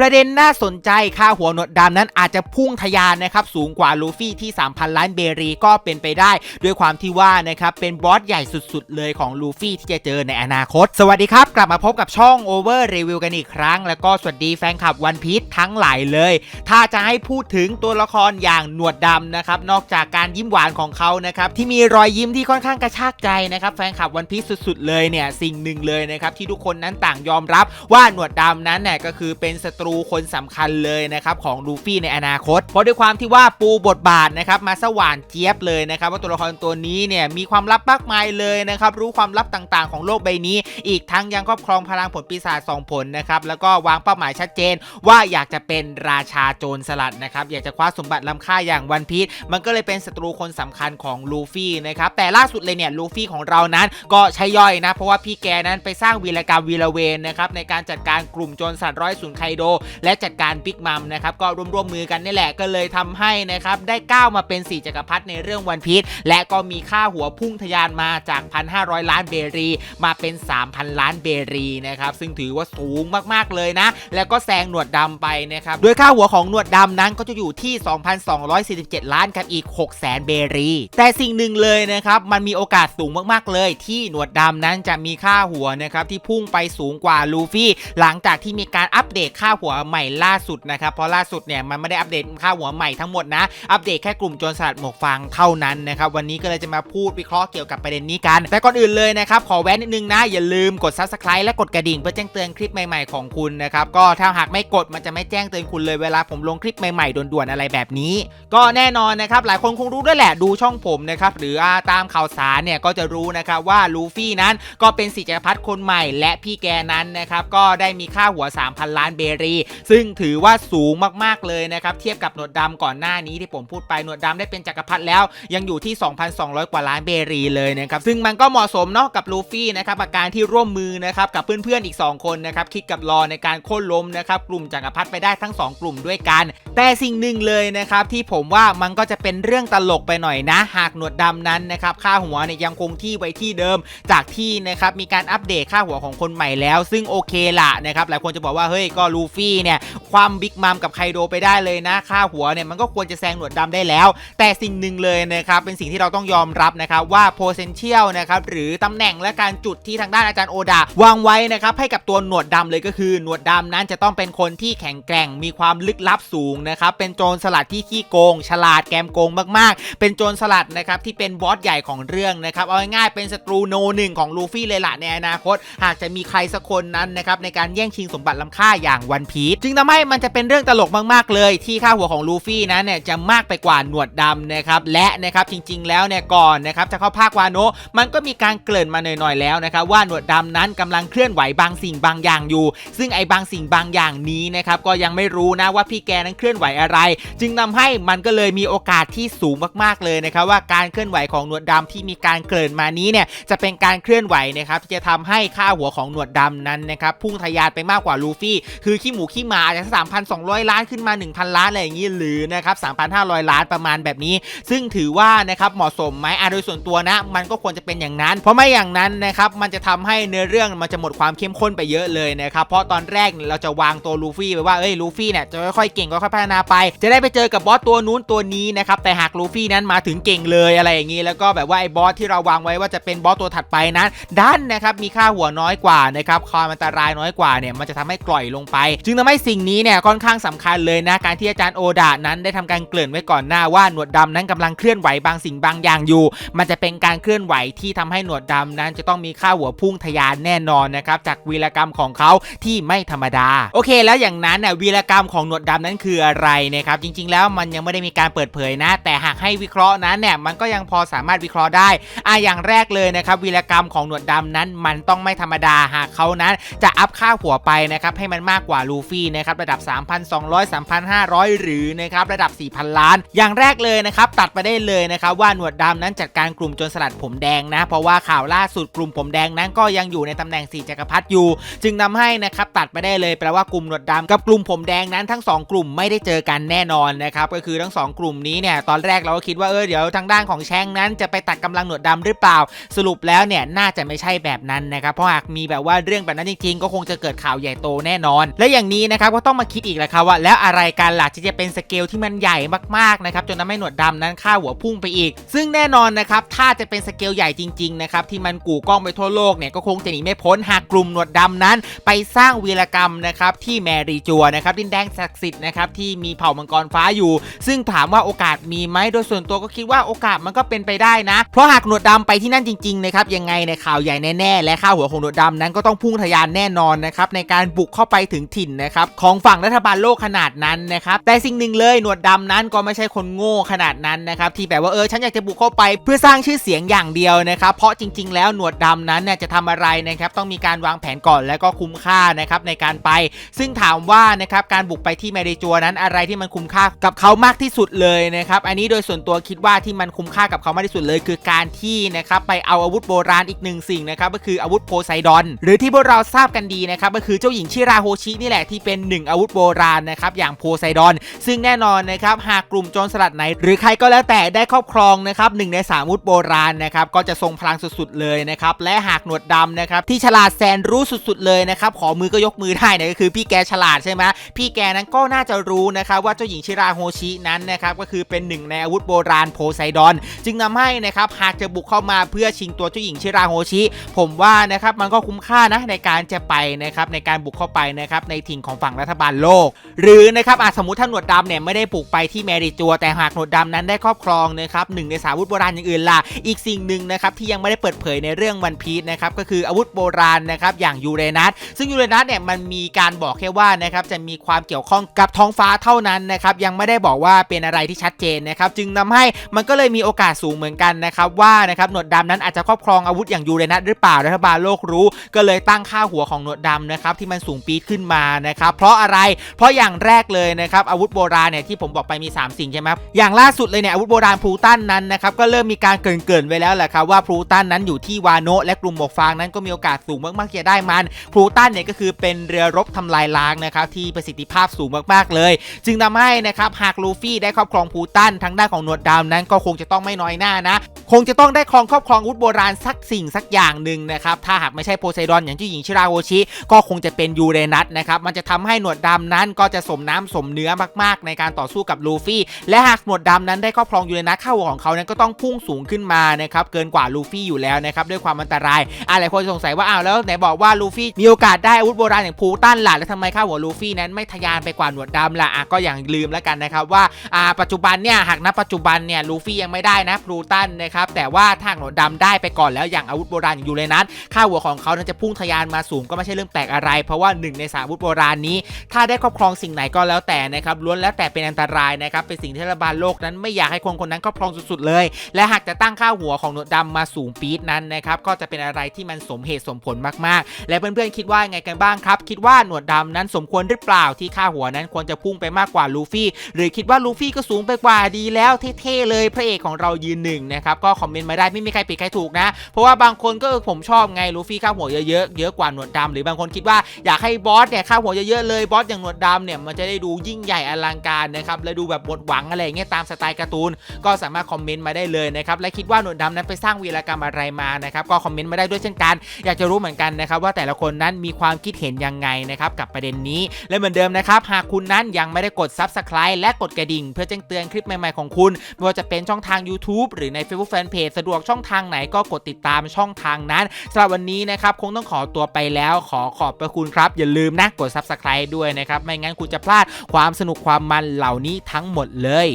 ประเด็นน่าสนใจค่าหัวหนวดดำนั้นอาจจะพุ่งทะยานนะครับสูงกว่าลูฟี่ที่ 3,000 ล้านเบรีก็เป็นไปได้ ด้วยความที่ว่านะครับเป็นบอสใหญ่สุดๆ เลยของลูฟี่ที่จะเจอในอนาคต สวัสดีครับ กลับมาพบกับช่อง Over Review กันอีกครั้ง แล้วก็สวัสดีแฟนคลับวันพี e ทั้งหลายเลย ถ้าจะให้พูดถึงตัวละครอย่างหนวดดำนะครับนอกจากการยิ้มหวานของเขานะครับที่มีรอยยิ้มที่ค่อนข้างกระชากใจนะครับแฟนคลับวันพี e สุดๆเลยเนี่ยสิ่งหนึ่งเลยนะครับที่ทุกคนนั้นต่างยอมรับว่าหนวดดำนั้นเนี่ยก็คือเป็นศัตรูรูคนสำคัญเลยนะครับของลูฟี่ในอนาคต เพราะด้วยความที่ว่าปูบทบาทนะครับมาสว่านเจี๊ยบเลยนะครับว่าตัวละครตัวนี้เนี่ยมีความลับมากมายเลยนะครับรู้ความลับต่างๆ ของโลกใบนี้ อีกทั้งยังครอบครองพลังผลปีศาจสองผลนะครับแล้วก็วางเป้าหมายชัดเจน ว่าอยากจะเป็นราชาโจรสลัดนะครับอยากจะคว้าสมบัติล้ำค่าอย่างวันพีชมันก็เลยเป็นศัตรูคนสำคัญของลูฟี่นะครับแต่ล่าสุดเลยเนี่ยลูฟี่ของเรานั้นก็ใช่ย่อยนะเพราะว่าพี่แกนั้นไปสร้างวีรกรรมวีรเวนนะครับในการจัดการกลุ่มโจรสลัดร้อยศูนย์ไคโดและจัดการบิ๊กมัมนะครับก็ร่วมๆมือกันนี่แหละก็เลยทำให้นะครับได้ก้าวมาเป็นสี่จักรพรรดิในเรื่องวันพีชและก็มีค่าหัวพุ่งทะยานมาจาก 1,500 ล้านเบรี มาเป็น 3,000 ล้านเบรีนะครับซึ่งถือว่าสูงมากๆเลยนะ แล้วก็แซงหนวดดำไปนะครับโดยค่าหัวของหนวดดำนั้นก็จะอยู่ที่ 2,247 ล้านกับอีก 600,000 เบรี แต่สิ่งหนึ่งเลยนะครับมันมีโอกาสสูงมากๆเลย ที่หนวดดำนั้นจะมีค่าหัวนะครับที่พุ่งไปสูงกว่าลูฟี่หลังจากที่มีการอัปเดตค่าหัวัวใหม่ล่าสุดนะครับเพราะล่าสุดเนี่ยมันไม่ได้อัปเดตค่าหัวใหม่ทั้งหมดนะอัปเดตแค่กลุ่มโจรสลัดหมวกฟางเท่านั้นนะครับวันนี้ก็เลยจะมาพูดวิเคราะห์เกี่ยวกับประเด็นนี้กัน แต่ก่อนอื่นเลยนะครับขอแวะนิดนึงนะอย่าลืมกด subscribe และกดกระดิ่งเพื่อแจ้งเตือนคลิปใหม่ๆของคุณนะครับก็ถ้าหากไม่กดมันจะไม่แจ้งเตือนคุณเลยเวลาผมลงคลิปใหม่ๆด่วนๆอะไรแบบนี้ ก็แน่นอนนะครับหลายคนคงรู้ด้วยแหละดูช่องผมนะครับหรือตามข่าวสารเนี่ยก็จะรู้นะครับว่าลูฟี่นั้นก็เป็นสิจักรพรรดิคนใหม่ และพี่แกนั้นนะครับก็ได้มีค่าหัว 3,000 ล้านเบรีซึ่งถือว่าสูงมากๆเลยนะครับเทียบกับหนวดดำก่อนหน้านี้ที่ผมพูดไปหนวดดำได้เป็นจักรพรรดิแล้ว ยังอยู่ที่ 2,200 กว่าล้านเบรีเลยนะครับซึ่งมันก็เหมาะสมเนาะกับลูฟี่นะครับกับการที่ร่วมมือนะครับกับเพื่อนๆอีก 2 คนนะครับคิดกับรอในการโค่นล้มนะครับกลุ่มจักรพรรดิไปได้ทั้ง 2 กลุ่มด้วยกัน แต่สิ่งหนึ่งเลยนะครับที่ผมว่ามันก็จะเป็นเรื่องตลกไปหน่อยนะ หากหนวดดำนั้นนะครับค่าหัวเนี่ยยังคงที่ไว้ที่เดิม จากที่นะครับมีการอัปเดตค่าหัวของคนใหม่แล้ว ซึ่งโอเคละนะครับหลายคนจะบอกว่าเฮ้ยก็ลูฟี่เนี่ยความบิ๊กมัมกับไคโดไปได้เลยนะค่าหัวเนี่ยมันก็ควรจะแซงหนวดดำได้แล้ว แต่สิ่งหนึ่งเลยนะครับเป็นสิ่งที่เราต้องยอมรับนะครับว่า potential นะครับหรือตำแหน่งและการจุดที่ทางด้านอาจารย์โอดาวางไว้นะครับให้กับตัวหนวดดำเลยก็คือหนวดดำนั้นจะต้องเป็นคนที่แข็งแกร่งมีความลึกลับสูงนะครับเป็นโจรสลัดที่ขี้โกง ฉลาดแกมโกงมากๆ เป็นโจรสลัดนะครับที่เป็นบอสใหญ่ของเรื่องนะครับเอาง่ายๆเป็นศัตรูโนหนึ่งของลูฟี่เลยล่ะในอนาคต หากจะมีใครสักคนนั้นนะครับในการแย่งชิงสมบัติล้ำค่าอย่างวันพีชจึงทำให้มันจะเป็นเรื่องตลกมากๆ เลยที่ค่าหัวของลูฟี่นั้นเนี่ยจะมากไปกว่าหนวดดำนะครับและนะครับจริงๆ แล้วเนี่ยก่อนนะครับจะเข้าภาควาโนะมันก็มีการเกริ่นมาหน่อยๆแล้วนะครับว่าหนวดดำนั้นกำลังเคลื่อนไหวบางสิ่งบางอย่างอยู่ ซึ่งไอ้บางสิ่งบางอย่างนี้นะครับก็ยังไม่รู้นะว่าพี่แกนั้นเคลื่อนไหวอะไร จึงนำให้มันก็เลยมีโอกาสที่สูงมากๆเลยนะครับว่าการเคลื่อนไหวของหนวดดำที่มีการเกริ่นมานี้เนี่ยจะเป็นการเคลื่อนไหวนะครับที่จะทำให้ค่าหัวของหนวดดำนั้นนะครับพุ่งทะยานไปมากกว่าลูฟี่คือขี้หมูขี้หมาอาจจะ3,200ล้านขึ้นมา 1,000 ล้านอะไรอย่างนี้หรือนะครับ3,500ล้านประมาณแบบนี้ ซึ่งถือว่านะครับเหมาะสมไหมอะโดยส่วนตัวนะ มันก็ควรจะเป็นอย่างนั้น เพราะไม่อย่างนั้นนะครับมันจะทำให้เนื้อเรื่องมันจะหมดความเข้มข้นไปเยอะเลยนะครับเพราะตอนแรกเราจะวางตัวลูฟี่ไปว่าเอ้ยลูฟี่เนี่ยจะค่อยๆเก่งค่อยๆพัฒนาไป จะได้ไปเจอกับบอสตัวนู้นตัวนี้นะครับแต่หากลูฟี่นั้นมาถึงเก่งเลยอะไรอย่างนี้ แล้วก็แบบว่าไอ้บอสที่เราวางไว้ว่าจะเป็นบอสตัวถัดไปนั้นด้านนะครับมีค่าหัวน้อยกว่านะครับความอันตรายน้อยกว่าเนี่ยมันจะทำให้กล่อยลงไปจึงทำให้สิ่งนี้เนี่ยค่อนข้างสำคัญเลยนะการที่อาจารย์โอดานั้นได้ทำการเกริ่นไว้ก่อนหน้าว่าหนวดดำนั้นกำลังเคลื่อนไหวบางสิ่งบางอย่างอยู่ มันจะเป็นการเคลื่อนไหวที่ทำให้หนวดดำนั้นจะต้องมีค่าหัวพุ่งทะยานแน่นอนนะครับจากวีรกรรมของเขาที่ไม่ธรรมดา โอเค แล้วอย่างนั้นน่ะวีรกรรมของหนวดดำนั้นคืออะไรนะครับจริง ๆ แล้วมันยังไม่ได้มีการเปิดเผยนะ แต่หากให้วิเคราะห์นั้นเนี่ยมันก็ยังพอสามารถวิเคราะห์ได้อะอย่างแรกเลยนะครับวีรกรรมของหนวดดำนั้นมันต้องไม่ธรรมดาหากเขานั้นจะอัพค่าหัวไปนะครับให้มันมากกว่าลูฟี่นะครับระดับ 3,200 3,500 หรือนะครับระดับ 4,000 ล้าน อย่างแรกเลยนะครับตัดไปได้เลยนะครับว่าหนวดดำนั้นจัดการกลุ่มจรสลัดผมแดงนะ เพราะว่าข่าวล่าสุดกลุ่มผมแดงนั้นก็ยังอยู่ในตำแหน่งสี่จักรพรรดิอยู่ จึงนำให้นะครับตัดไปได้เลยแปลว่ากลุ่มหนวดดำกับกลุ่มผมแดงนั้นทั้งสองกลุ่มไม่ได้เจอกันแน่นอนนะครับก็คือทั้งสองกลุ่มนี้เนี่ยตอนแรกเราก็คิดว่าเออเดี๋ยวทางด้านของแชงนั้นจะไปตัดกำลังหนวดดำหรือเปล่า สรุปแล้วเนี่ยน่าจะไม่ใช่แบบนั้นนะครับเพราะหากมีแบบว่าเรื่องแบบนั้นจริงๆ ก็คงจะเกิดข่าวใหญ่โตแน่นอน และอย่างอย่างนี้นะครับก็ต้องมาคิดอีกแหละครับว่าแล้วอะไรกันล่ะที่จะเป็นสเกลที่มันใหญ่มากๆนะครับจนทำให้หนวดดำนั้นค่าหัวพุ่งไปอีก ซึ่งแน่นอนนะครับถ้าจะเป็นสเกลใหญ่จริงๆนะครับที่มันกู่กล้องไปทั่วโลกเนี่ยก็คงจะหนีไม่พ้นหากกลุ่มหนวดดำนั้น ไปสร้างวีรกรรมนะครับที่แมรีจัวนะครับดินแดงศักดิ์สิทธิ์นะครับที่มีเผ่ามังกรฟ้าอยู่ ซึ่งถามว่าโอกาสมีไหมโดยส่วนตัวก็คิดว่าโอกาสมันก็เป็นไปได้นะ เพราะหากหนวดดำไปที่นั่นจริงๆนะครับยังไงในข่าวใหญ่แน่ๆและค่าหัวของหนวดดำนั้นก็ต้องพุ่งทะยานแน่นอนนะครับในการบุกเข้าไปถึงถิ่นนะครับของฝั่งรัฐบาลโลกขนาดนั้นนะครับแต่สิ่งหนึ่งเลยหนวดดำนั้นก็ไม่ใช่คนโง่ขนาดนั้นนะครับที่แบบว่าเออฉันอยากจะบุกเข้าไปเพื่อสร้างชื่อเสียงอย่างเดียวนะครับเพราะจริง ๆ แล้วหนวดดำนั้นเนี่ยจะทำอะไรนะครับต้องมีการวางแผนก่อนและก็คุ้มค่านะครับในการไป ซึ่งถามว่านะครับการบุกไปที่แมริจัวนั้นอะไรที่มันคุ้มค่ากับเขามากที่สุดเลยนะครับอันนี้โดยส่วนตัวคิดว่าที่มันคุ้มค่ากับเขามากที่สุดเลย คือการที่นะครับไปเอาอาวุธโบราณอีกหนึ่งสิ่งนะครับก็คืออาวุธโพไซดอน หรือที่พวกเราทราบกันดีนะครับก็คือเจ้าหญิงชิราโฮชินี่แหละที่เป็นหนึ่งอาวุธโบราณนะครับอย่างโพไซดอน ซึ่งแน่นอนนะครับหากกลุ่มโจรสลัดไหน หรือใครก็แล้วแต่ได้ครอบครองนะครับหนึ่งในสามอาวุธโบราณนะครับก็จะทรงพลังสุดๆเลยนะครับและหากหนวดดำนะครับที่ฉลาดแสนรู้สุดๆเลยนะครับขอมือก็ยกมือได้นะก็คือพี่แกฉลาดใช่ไหมพี่แกนั้นก็น่าจะรู้นะครับว่าเจ้าหญิงชิราโฮชินั้นนะครับก็คือเป็นหนึ่งในอาวุธโบราณโพไซดอน จึงนำให้นะครับหากจะบุกเข้ามาเพื่อชิงตัวเจ้าหญิงชิราโฮชิ ผมว่านะครับมันก็คุ้มค่านะในการจะไปนะครับในการบุกเข้าไปนะครับในถิ่นของฝั่งรัฐบาลโลก หรือนะครับอาจสมมติถ้าหนวดดำเนี่ยไม่ได้บุกไปที่แมริจัว แต่หากหนวดดำนั้นได้ครอบครองนะครับหนึ่งในสามอาวุธโบราณอย่างอื่นล่ะอีกสิ่งหนึ่งนะครับที่ยังไม่ได้เปิดเผยในเรื่องวันพีชนะครับก็คืออาวุธโบราณนะครับอย่างยูเรนัสซึ่งยูเรนัสเนี่ยมันมีการบอกแค่ว่านะครับจะมีความเกี่ยวข้องกับท้องฟ้าเท่านั้นนะครับยังไม่ได้บอกว่าเป็นอะไรที่ชัดเจนนะครับจึงนำให้มันก็เลยมีโอกาสสูงเหมือนกันนะครับว่านะครับหนวดดำนั้นอาจจะครอบครองอาวุธอย่างยูเรนัสหรือเปล่ารัฐบาลโลกรู้ ก็เลยตั้งค่าหัวของหนวดดำนะครับที่มันสูงปีดขึ้นมานะครับเพราะอะไรเพราะอย่างแรกเลยนะครับอาวุธโบราณเนี่ยที่ผมบอกไปมี 3 สิ่งใช่ไหมอย่างล่าสุดเลยเนี่ยอาวุธโบราณพลูตันนั้นนะครับก็เริ่มมีการเกินๆไว้แล้วแหละครับว่าพลูตันนั้นอยู่ที่วาโนและกลุ่มหมวกฟางนั้นก็มีโอกาสสูงมากๆที่จะได้มันพลูตันเนี่ยก็คือเป็นเรือรบทำลายล้างนะครับที่ประสิทธิภาพสูงมากๆเลย จึงทำให้นะครับหากลูฟี่ได้ครอบครองพลูตันทางด้านของหนวดดำนั้นก็คงจะต้องไม่น้อยหน้านะ คงจะต้องได้ครองครอบครองอาวุธโบราณสักสิ่งสักอย่างหนึ่งนะครับถ้าหากไม่ใช่โพไซดอนอย่างที่หญิงชิราโอชิ ก็คงจะเป็นยูเรนัสนะครับมันจะทำให้หนวดดำนั้นก็จะสมน้ำสมเนื้อมากๆ ในการต่อสู้กับลูฟี่ และหากหนวดดำนั้นได้ครอบครองยูเรนัสข้าวของเขานั้นก็ต้องพุ่งสูงขึ้นมานะครับเกินกว่าลูฟี่อยู่แล้วนะครับด้วยความอันตรายอะไรคนสงสัยว่าอ้าวแล้วไหนบอกว่าลูฟี่มีโอกาสได้อาวุธโบราณอย่างพูตันล่ะแล้วทำไมข้าหัวลูฟี่นั้นไม่ทะยานไปกว่าหนวดดำล่ะอะก็อย่างลืมแล้วกันนะครับว่าอ่าปัจจุบันเนี่ยหากนับปัจจุบันเนี่ยลูฟี่ยังไม่ได้นะพลูตันนะครับแต่ว่าถ้าหนวดดำได้ไปก่อนแล้วอย่างอาวุธโบราณอย่างยูเรนัสค่าหัวของเขานั้นจะพุ่งทะยานมาสูงก็ไม่ใช่เรื่องแปลกอะไร เพราะว่าหนึ่งในสาอาวุธโบราณนี้ ถ้าได้ครอบครองสิ่งไหนก็แล้วแต่นะครับล้วนแล้วแต่เป็นอันตรายนะครับเป็นสิ่งที่รัฐบาลโลกนั้นไม่อยากให้คนคนนั้นครอบครองสุดๆเลย และหากจะตั้งค่าหัวของหนวดดำมาสูงปี๊ดนั้นนะครับก็จะเป็นอะไรที่มันสมเหตุสมผลมากๆ และเพื่อนๆคิดว่าไงกันบ้างครับคิดว่าหนวดดำนั้นสมควรหรือเปล่าที่ค่าหัวนั้นควรจะพุ่งไปมากกว่าลูฟี่หรือคิดว่าลูฟี่ก็สูงไปกว่าดีแล้วเท่ๆเลยพระเอกของเรายืนหนึ่งนะครับก็คอมเมนต์มาได้ไม่มีใครผิดใครถูกนะ เพราะว่าบางคนก็ผมชอบไงลูฟี่ค่าหัวเยอะๆเยอะกว่าหนวดดำหรือบางคนคิดว่าอยากให้บอสเนี่ยค่าหัวเยอะๆเลยบอสอย่างหนวดดำเนี่ยมันจะได้ดูยิ่งใหญ่อลังการนะครับและดูแบบบทหวังอะไรเงี้ยตามสไตล์การ์ตูน ก็สามารถคอมเมนต์มาได้เลยนะครับและคิดว่าหนวดดำนั้นไปสร้างวีรกรรมอะไรมานะครับก็คอมเมนต์มาได้ด้วยเช่นกัน อยากจะรู้เหมือนกันนะครับว่าแต่ละคนนั้นมีความคิดเห็นยังไงนะครับกับประเด็นนี้และเหมือนเดิมนะครับหากคุณนั้นยังไม่ได้กด Subscribe และกดกระดิ่ง เพื่อแจ้งเตือนคลิปใหม่ๆของคุณไม่ว่าจะเป็นช่องทาง YouTube หรือใน Facebook แฟนเพจสะดวกช่องทางไหนก็กดติดตามช่องทางนั้นสำหรับวันนี้นะครับคงต้องขอตัวไปแล้วขอขอบพระคุณครับ อย่าลืมนะกด Subscribe ด้วยนะครับ ไม่งั้นคุณจะพลาดความสนุกความมันเหล่านี้ทั้งหมดเลย